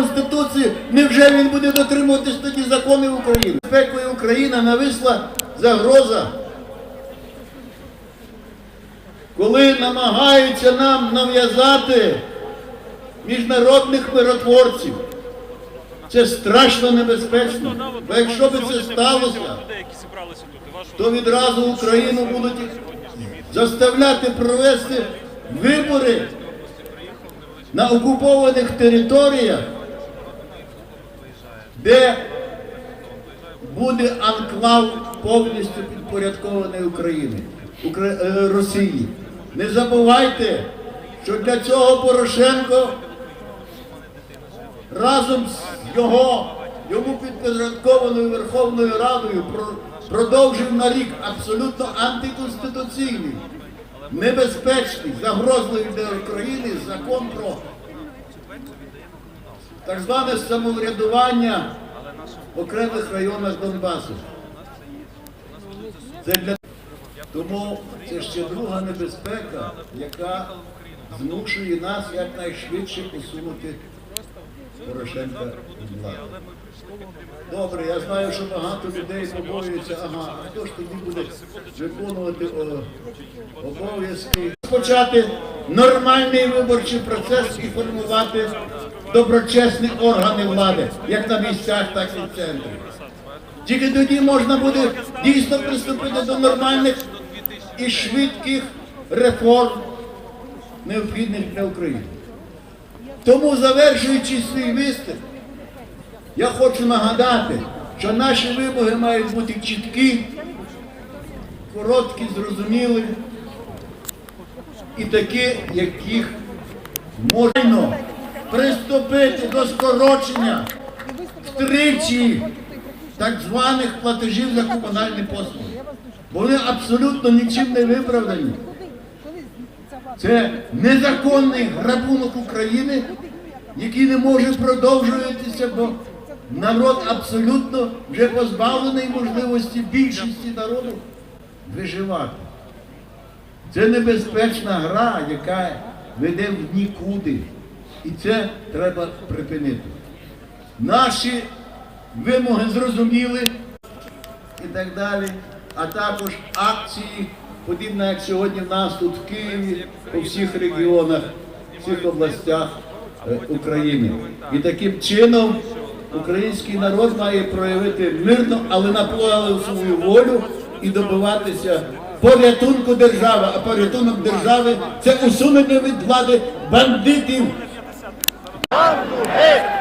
Конституції, невже він буде дотримуватись тоді законів України? Безпекою Україна нависла загроза. Коли намагаються нам нав'язати міжнародних миротворців, це страшно небезпечно. Бо якщо би це сталося, то відразу Україну будуть заставляти провести вибори на окупованих територіях, де буде анклав повністю підпорядкований Україні, Укра- е, Росії. Не забувайте, що для цього Порошенко разом з його йому підпорядкованою Верховною Радою про- продовжив на рік абсолютно антиконституційний, небезпечний, загрозливий для України закон про так зване самоврядування в окремих районах Донбасу. Це для тому це ще друга небезпека, яка змушує нас якнайшвидше усунути Порошенка від влади. Добре, я знаю, що багато людей побоюються, ага, а хто ж тоді буде виконувати о, обов'язки? Почати нормальний виборчий процес і формувати доброчесні органи влади, як на місцях, так і в центрі. Тільки тоді можна буде дійсно приступити до нормальних і швидких реформ, необхідних для України. Тому, завершуючи свій виступ, я хочу нагадати, що наші вимоги мають бути чіткі, короткі, зрозумілі і такі, яких можна приступити до скорочення втричі так званих платежів за комунальні послуги. Вони абсолютно нічим не виправдані. Це незаконний грабунок України, який не може продовжуватися, бо народ абсолютно вже позбавлений можливості більшості народу виживати. Це небезпечна гра, яка веде в нікуди. І це треба припинити. Наші вимоги зрозуміли і так далі, а також акції, подібно як сьогодні в нас тут в Києві, по всіх регіонах, всіх областях е, України. І таким чином український народ має проявити мирно, але наполегливу свою волю і добиватися порятунку держави. А порятунок держави це усунення від влади бандитів. Con.